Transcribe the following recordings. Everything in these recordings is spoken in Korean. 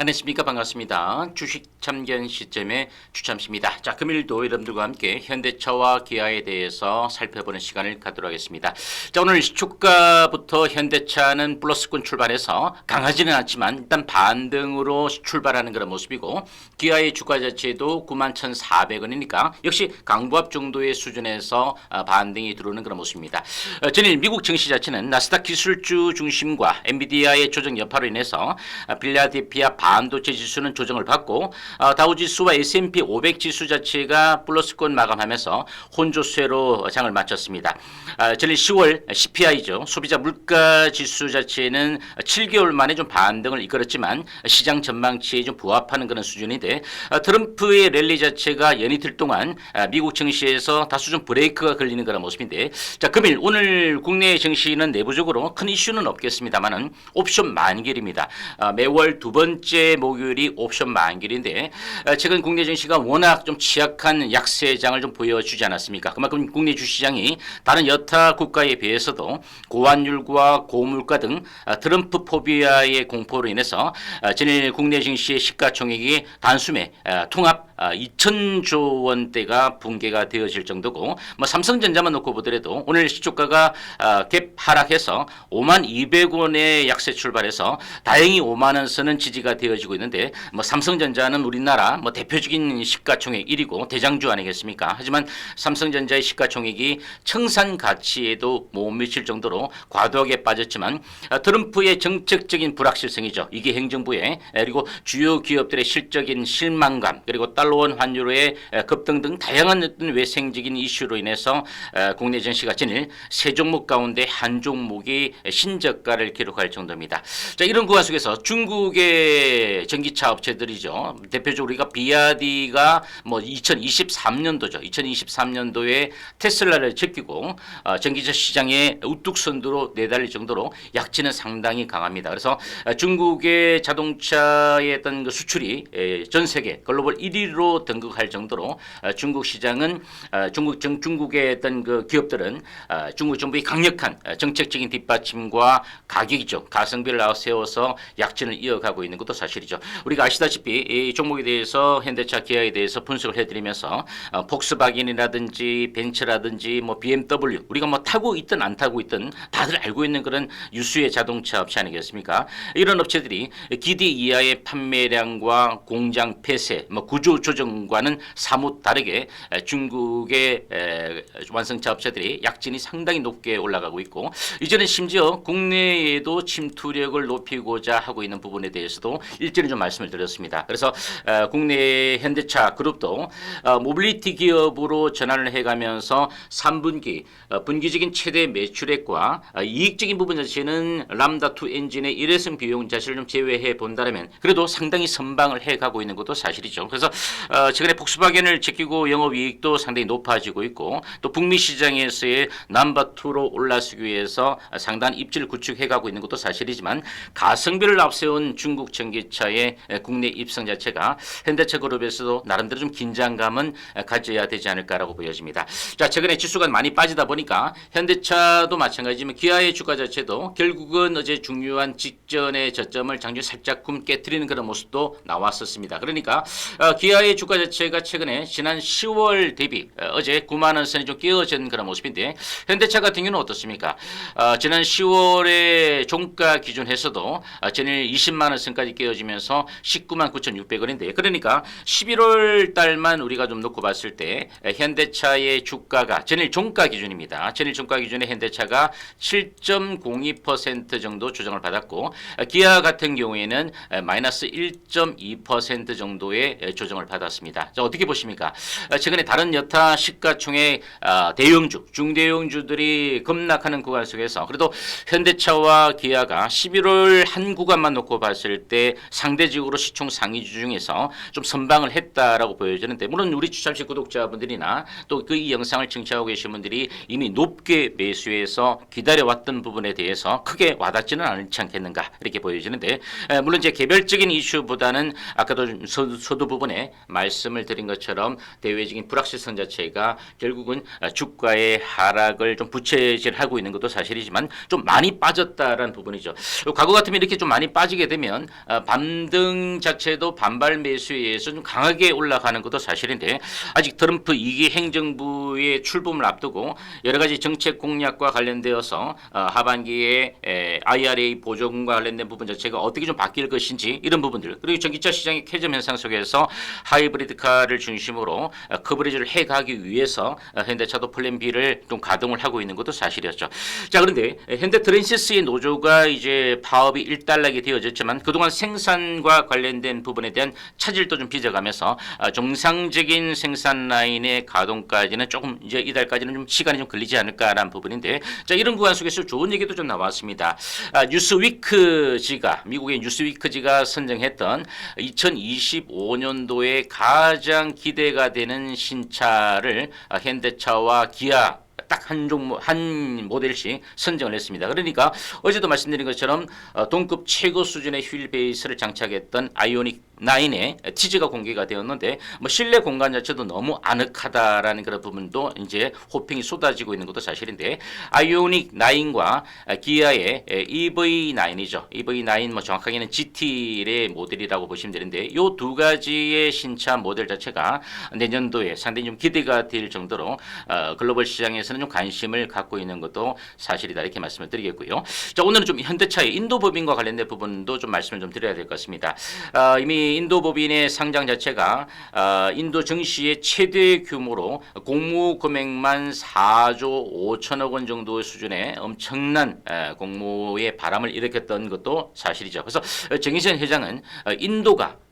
안녕하십니까 반갑습니다. 주식 참견 시점의 주참씨입니다. 자 금일도 여러분들과 함께 현대차와 기아에 대해서 살펴보는 시간을 갖도록 하겠습니다. 자 오늘 주가부터 현대차는 플러스권 출발해서 강하지는 않지만 일단 반등으로 출발하는 그런 모습이고 기아의 주가 자체도 91,400원이니까 역시 강보합 정도의 수준에서 아, 반등이 들어오는 그런 모습입니다. 어, 전일 미국 증시 자체는 나스닥 기술주 중심과 엔비디아의 조정 여파로 인해서 아, 빌라델피아 반도체 지수는 조정을 받고 어, 다우지수와 S&P 500 지수 자체가 플러스권 마감하면서 혼조세로 장을 마쳤습니다. 아, 전일 10월 CPI죠. 소비자 물가 지수 자체는 7개월 만에 좀 반등을 이끌었지만 시장 전망치에 좀 부합하는 그런 수준인데 아, 트럼프의 랠리 자체가 연이틀 동안 아, 미국 증시에서 다소 좀 브레이크가 걸리는 그런 모습인데 자 금일 오늘 국내 증시는 내부적으로 큰 이슈는 없겠습니다만은 옵션 만길입니다. 아, 매월 두 번째 목요일이 옵션 만길인데 아, 최근 국내 증시가 워낙 좀 취약한 약세장을 좀 보여주지 않았습니까? 그만큼 국내 주시장이 다른 여타 국가에 비해서도 고환율과 고물가 등 아, 트럼프 포비아의 공포로 인해서 아, 전일 국내 증시의 시가총액이 단숨에 아, 통합 2천조 원대가 붕괴가 되어질 정도고 뭐 삼성전자만 놓고 보더라도 오늘 시초가가 아, 갭 하락해서 5만 200원의 약세 출발해서 다행히 5만 원 선은 지지가 되어 지고 있는데 뭐 삼성전자는 우리나라 뭐 대표적인 시가총액 1위고 대장주 아니겠습니까? 하지만 삼성전자의 시가총액이 청산 가치에도 못 미칠 정도로 과도하게 빠졌지만 아, 트럼프의 정책적인 불확실성이죠. 이게 행정부의 그리고 주요 기업들의 실적인 실망감 그리고 달러원 환율의 급등 등 다양한 어떤 외생적인 이슈로 인해서 어, 국내 증시가 전일 세 종목 가운데 한 종목이 신저가를 기록할 정도입니다. 자 이런 구간 속에서 중국의 전기차 업체들이죠. 대표적으로 우리가 비아디가 뭐 2023년도죠. 2023년도에 테슬라를 제끼고 어, 전기차 시장에 우뚝 선두로 내달릴 정도로 약진은 상당히 강합니다. 그래서 어, 중국의 자동차의 어떤 그 수출이 에, 전 세계 글로벌 1위로 등극할 정도로 어, 중국 시장은 어, 중국 정, 중국의 어떤 그 기업들은 어, 중국 정부의 강력한 어, 정책적인 뒷받침과 가격이죠 가성비를 세워서 약진을 이어가고 있는 것도 사실 이죠. 우리가 아시다시피 이 종목에 대해서 현대차, 기아에 대해서 분석을 해드리면서 어, 폭스바겐이라든지 벤츠라든지 뭐 BMW 우리가 뭐 타고 있든 안 타고 있든 다들 알고 있는 그런 유수의 자동차 업체 아니겠습니까? 이런 업체들이 기대 이하의 판매량과 공장 폐쇄, 뭐 구조 조정과는 사뭇 다르게 에, 중국의 에, 완성차 업체들이 약진이 상당히 높게 올라가고 있고 이제는 심지어 국내에도 침투력을 높이고자 하고 있는 부분에 대해서도 일전에 좀 말씀을 드렸습니다. 그래서 어, 국내 현대차 그룹도 어, 모빌리티 기업으로 전환을 해가면서 3분기 어, 분기적인 최대 매출액과 어, 이익적인 부분 자체는 람다2 엔진의 일회성 비용 자체를 좀 제외해 본다면 그래도 상당히 선방을 해가고 있는 것도 사실이죠. 그래서 어, 최근에 폭스바겐을 제끼고 영업이익도 상당히 높아지고 있고 또 북미 시장에서의 넘버2로 올라서기 위해서 상당한 입지를 구축해가고 있는 것도 사실이지만 가성비를 앞세운 중국 전기 차의 국내 입성 자체가 현대차 그룹에서도 나름대로 좀 긴장감은 가져야 되지 않을까라고 보여집니다. 자, 최근에 지수가 많이 빠지다 보니까 현대차도 마찬가지지만 기아의 주가 자체도 결국은 어제 중요한 직전의 저점을 장주 살짝 굼 깨뜨리는 그런 모습도 나왔었습니다. 그러니까 어, 기아의 주가 자체가 최근에 지난 10월 대비 어, 어제 9만 원 선이 좀 끼어진 그런 모습인데 현대차 같은 경우는 어떻습니까? 어, 지난 10월에 종가 기준해서도 어, 전일 20만 원 선까지 끼어 지면서 19만 9,600원인데 그러니까 11월 달만 우리가 좀 놓고 봤을 때 에, 현대차의 주가가 전일 종가 기준입니다. 전일 종가 기준에 현대차가 7.02% 정도 조정을 받았고 어, 기아 같은 경우에는 에, 마이너스 1.2% 정도의 에, 조정을 받았습니다. 자, 어떻게 보십니까? 어, 최근에 다른 여타 시가총액 아, 대형주, 중대형주들이 급락하는 구간 속에서 그래도 현대차와 기아가 11월 한 구간만 놓고 봤을 때 상대적으로 시총 상위주 중에서 좀 선방을 했다라고 보여지는데 물론 우리 추참식 구독자분들이나 또 그 이 영상을 청취하고 계신 분들이 이미 높게 매수해서 기다려왔던 부분에 대해서 크게 와닿지는 않지 않겠는가 이렇게 보여지는데 에, 물론 이제 개별적인 이슈보다는 아까도 서두 부분에 말씀을 드린 것처럼 대외적인 불확실성 자체가 결국은 아, 주가의 하락을 좀 부채질하고 있는 것도 사실이지만 좀 많이 빠졌다라는 부분이죠. 과거 같으면 이렇게 좀 많이 빠지게 되면 아, 밤등 자체도 반발 매수에 의해서 좀 강하게 올라가는 것도 사실인데 아직 트럼프 2기 행정부의 출범을 앞두고 여러 가지 정책 공약과 관련되어서 어, 하반기에 에, IRA 보조금과 관련된 부분 자체가 어떻게 좀 바뀔 것인지 이런 부분들 그리고 전기차 시장의 캐점 현상 속에서 하이브리드카를 중심으로 어, 커버리지를 해가기 위해서 어, 현대차도 플랜 B를 좀 가동을 하고 있는 것도 사실이었죠. 자 그런데 현대 트랜시스의 노조가 이제 파업이 일단락이 되어졌지만 그동안 생 산과 관련된 부분에 대한 차질도 좀 빚어가면서 어, 정상적인 생산 라인의 가동까지는 조금 이제 이달까지는 좀 시간이 좀 걸리지 않을까라는 부분인데 자 이런 구간 속에서 좋은 얘기도 좀 나왔습니다. 아, 뉴스위크지가 미국의 뉴스위크지가 선정했던 2025년도에 가장 기대가 되는 신차를 아, 현대차와 기아 딱 한 종목 한 모델씩 선정을 했습니다. 그러니까 어제도 말씀드린 것처럼 어, 동급 최고 수준의 휠 베이스를 장착했던 아이오닉 9의 티즈가 공개가 되었는데 뭐 실내 공간 자체도 너무 아늑하다라는 그런 부분도 이제 호핑이 쏟아지고 있는 것도 사실인데 아이오닉 9과 기아의 EV9이죠. EV9 뭐 정확하게는 GT의 모델이라고 보시면 되는데 이 두 가지의 신차 모델 자체가 내년도에 상당히 좀 기대가 될 정도로 어, 글로벌 시장에서는 좀 관심을 갖고 있는 것도 사실이다 이렇게 말씀을 드리겠고요. 자 오늘은 좀 현대차의 인도 법인과 관련된 부분도 좀 말씀을 좀 드려야 될 것 같습니다. 어, 이미 인도 법인의 상장 자체가 어, 인도 증시의 최대 규모로 공모 금액만 4조 5천억 원 정도 수준의 엄청난 에, 공모의 바람을 일으켰던 것도 사실이죠. 그래서 어, 정의선 회장은 어, 인도가 곧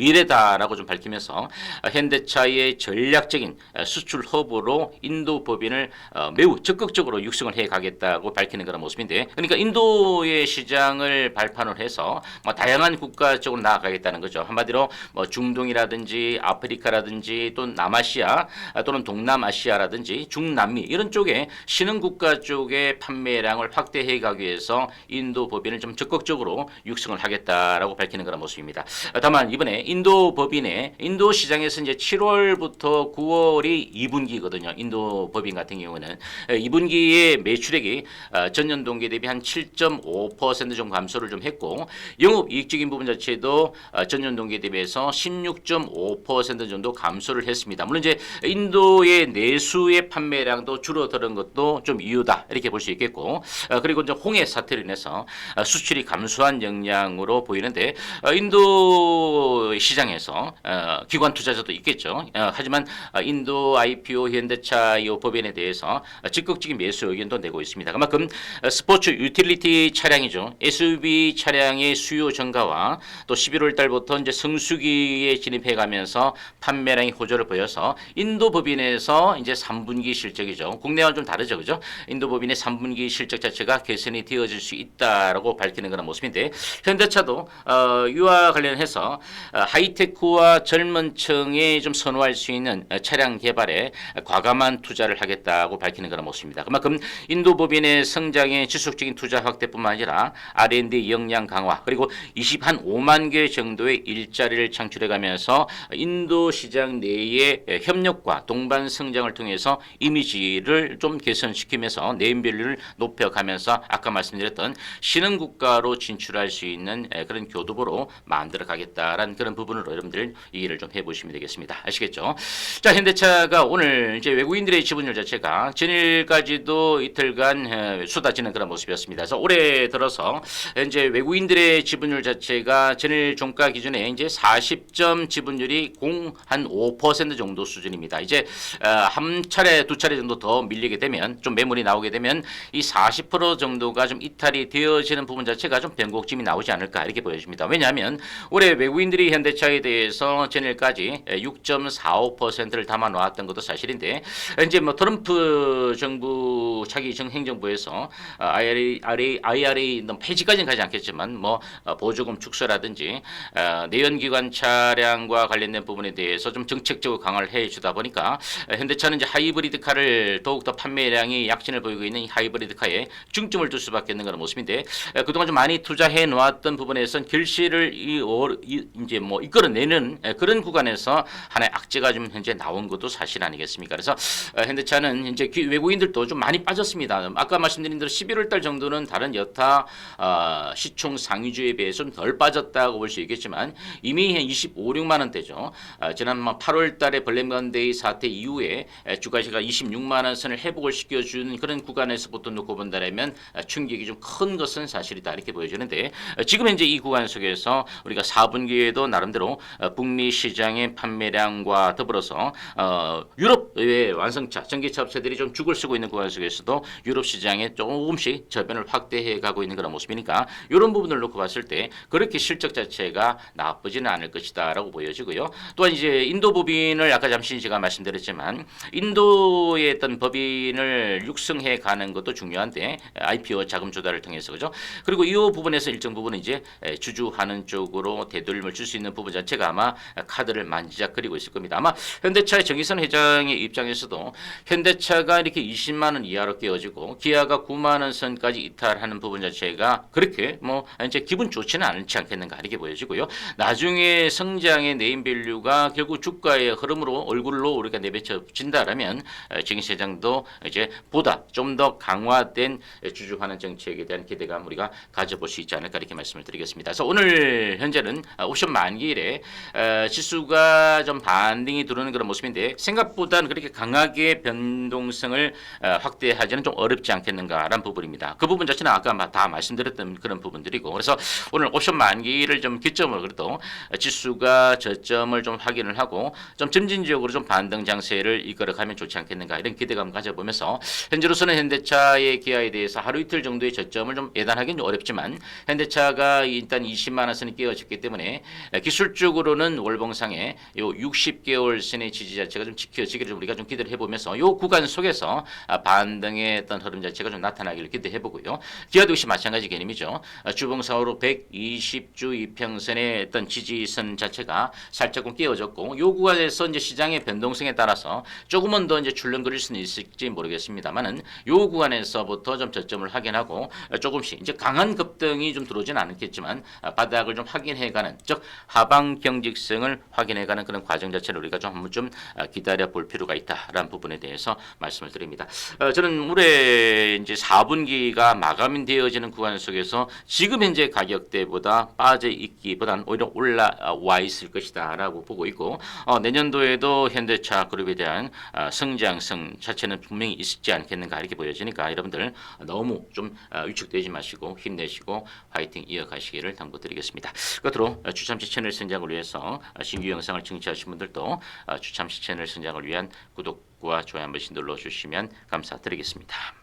미래다라고 좀 밝히면서 현대차의 전략적인 수출 허브로 인도 법인을 어, 매우 적극적으로 육성을 해 가겠다고 밝히는 그런 모습인데 그러니까 인도의 시장을 발판을 해서 뭐 다양한 국가 쪽으로 나아가겠다는 거죠. 한마디로 뭐 중동이라든지 아프리카라든지 또 남아시아 또는 동남아시아라든지 중남미 이런 쪽에 신흥 국가 쪽의 판매량을 확대해 가기 위해서 인도 법인을 좀 적극적으로 육성을 하겠다라고 밝히는 그런 모습입니다. 다만 이번에 인도 법인의 인도 시장에서 이제 7월부터 9월이 2분기거든요. 인도 법인 같은 경우는 2분기의 매출액이 어, 전년 동기 대비 한 7.5% 정도 감소를 좀 했고 영업 이익적인 부분 자체도 어, 전년 동기 대비해서 16.5% 정도 감소를 했습니다. 물론 이제 인도의 내수의 판매량도 줄어드는 것도 좀 이유다 이렇게 볼 수 있겠고 어, 그리고 이제 홍해 사태로 인해서 수출이 감소한 영향으로 보이는데 인도 시장에서 어, 기관 투자자도 있겠죠. 어, 하지만 어, 인도 IPO 현대차 이 법인에 대해서 적극적인 매수 의견도 내고 있습니다. 그만큼 어, 스포츠 유틸리티 차량이죠. SUV 차량의 수요 증가와 또 11월 달부터 이제 성수기에 진입해 가면서 판매량이 호조를 보여서 인도 법인에서 이제 3분기 실적이죠. 국내와 좀 다르죠, 그죠? 인도 법인의 3분기 실적 자체가 개선이 되어질 수 있다라고 밝히는 그런 모습인데 현대차도 어, 이와 관련해서 어, 하이테크와 젊은 층에 좀 선호할 수 있는 어, 차량 개발에 과감한 투자를 하겠다고 밝히는 그런 모습입니다. 그만큼 인도 법인의 성장에 지속적인 투자 확대뿐만 아니라 R&D 역량 강화 그리고 20 한 5만 개 정도의 일자리를 창출해가면서 인도 시장 내의 협력과 동반 성장을 통해서 이미지를 좀 개선시키면서 네임밸류를 높여가면서 아까 말씀드렸던 신흥 국가로 진출할 수 있는 에, 그런 교두보로 만들어 가겠다라는 그런 부분으로 여러분들 이해를 좀 해보시면 되겠습니다. 아시겠죠? 자, 현대차가 오늘 이제 외국인들의 지분율 자체가 전일까지도 이틀간 에, 쏟아지는 그런 모습이었습니다. 그래서 올해 들어서 현재 외국인들의 지분율 자체가 전일 종가 기준에 이제 40점 지분율이 공 한 5% 정도 수준입니다. 이제 어, 한 차례 두 차례 정도 더 밀리게 되면 좀 매물이 나오게 되면 이 40% 정도가 좀 이탈이 되어지는 부분 자체가 좀 변곡점이 나오지 않을까 이렇게 보여집니다. 왜냐하면 올해 외국인들이 현 대차에 대해서 전일까지 6.45%를 담아 놓았던 것도 사실인데 이제 뭐 트럼프 정부 차기 정 행정부에서 어, IRA, IRA 너무 폐지까지는 가지 않겠지만 뭐 어, 보조금 축소라든지 어, 내연기관 차량과 관련된 부분에 대해서 좀 정책적으로 강화를 해주다 보니까 어, 현대차는 이제 하이브리드카를 더욱더 판매량이 약진을 보이고 있는 이 하이브리드카에 중점을 둘 수밖에 없는 그런 모습인데 어, 그동안 좀 많이 투자해 놓았던 부분에선 결실을 이, 월- 이 이제 뭐 이끌어내는 에, 그런 구간에서 하나의 악재가 좀 현재 나온 것도 사실 아니겠습니까? 그래서 어, 현대차는 이제 기- 외국인들도 좀 많이 빠졌습니다. 아까 말씀드린 대로 11월 달 정도는 다른 여타 어, 시총 상위주에 비해서 좀 덜 빠졌다고 볼 수 있겠지만 이미 한 25, 6만 원대죠. 어, 지난 8월 달에 블랙먼데이 사태 이후에 에, 주가시가 26만 원 선을 회복을 시켜준 그런 구간에서부터 놓고 본다면 어, 충격이 좀 큰 것은 사실이다 이렇게 보여지는데 어, 지금 현재 이 구간 속에서 우리가 4분기에도 나 름대로 어, 북미 시장의 판매량과 더불어서 어, 유럽 외 완성차 전기차 업체들이 좀 죽을 쓰고 있는 구간 속에서도 유럽 시장에 조금씩 저변을 확대해 가고 있는 그런 모습이니까 이런 부분을 놓고 봤을 때 그렇게 실적 자체가 나쁘지는 않을 것이다라고 보여지고요. 또한 이제 인도 법인을 아까 잠시 제가 말씀드렸지만 인도의 어떤 법인을 육성해 가는 것도 중요한데 IPO 자금 조달을 통해서 그죠. 그리고 이 부분에서 일정 부분은 이제 에, 주주하는 쪽으로 되돌림을 줄 수 있는 부분 자체가 아마 카드를 만지작거리고 있을 겁니다. 아마 현대차의 정의선 회장의 입장에서도 현대차가 이렇게 20만 원 이하로 깨어지고 기아가 9만 원 선까지 이탈하는 부분 자체가 그렇게 뭐 이제 기분 좋지는 않지 않겠는가 이렇게 보여지고요. 나중에 성장의 네임밸류가 결국 주가의 흐름으로 얼굴로 우리가 내비쳐진다라면 에, 정의선 회장도 이제 보다 좀 더 강화된 주주환원 정책에 대한 기대감 우리가 가져볼 수 있지 않을까 이렇게 말씀을 드리겠습니다. 그래서 오늘 현재는 아, 옵션 만기 일에 어, 지수가 좀 반등이 들어오는 그런 모습인데 생각보다는 그렇게 강하게 변동성을 어, 확대하지는 좀 어렵지 않겠는가라는 부분입니다. 그 부분 자체는 아까 마- 다 말씀드렸던 그런 부분들이고 그래서 오늘 옵션 만기를 좀 기점으로 그래도 지수가 저점을 좀 확인을 하고 좀 점진적으로 좀 반등 장세를 이끌어가면 좋지 않겠는가 이런 기대감 가져보면서 현재로서는 현대차의 기아에 대해서 하루 이틀 정도의 저점을 좀 예단하기는 좀 어렵지만 현대차가 일단 20만 원 선이 끼어졌기 때문에 기 술적으로는 월봉상에 요 60개월 선의 지지 자체가 좀 지켜지기를 좀 우리가 좀 기대를 해보면서 요 구간 속에서 아, 반등의 어떤 흐름 자체가 좀 나타나기를 기대해 보고요. 기아도 역시 마찬가지 개념이죠. 아, 주봉사호로 120주 이평선의 어떤 지지선 자체가 살짝 좀 끼어졌고 요 구간에서 이제 시장의 변동성에 따라서 조금은 더 이제 출렁거릴 수는 있을지 모르겠습니다만은 요 구간에서부터 좀 저점을 확인하고 아, 조금씩 이제 강한 급등이 좀 들어오지는 않겠지만 아, 바닥을 좀 확인해가는 즉 하방 경직성을 확인해가는 그런 과정 자체를 우리가 좀 한번 좀 아, 기다려 볼 필요가 있다라는 부분에 대해서 말씀을 드립니다. 어, 저는 올해 이제 4분기가 마감이 되어지는 구간 속에서 지금 현재 가격대보다 빠져 있기보다는 오히려 올라와 있을 것이다라고 보고 있고 어, 내년도에도 현대차 그룹에 대한 어, 성장성 자체는 분명히 있지 않겠는가 이렇게 보여지니까 여러분들 너무 좀 어, 위축되지 마시고 힘내시고 화이팅 이어가시기를 당부드리겠습니다. 끝으로 어, 주참시 채널 성장을 위해서 어, 신규 영상을 청취하신 분들도 어, 주참시 채널 성장을 위한 구독과 좋아요 한 번씩 눌러주시면 감사드리겠습니다.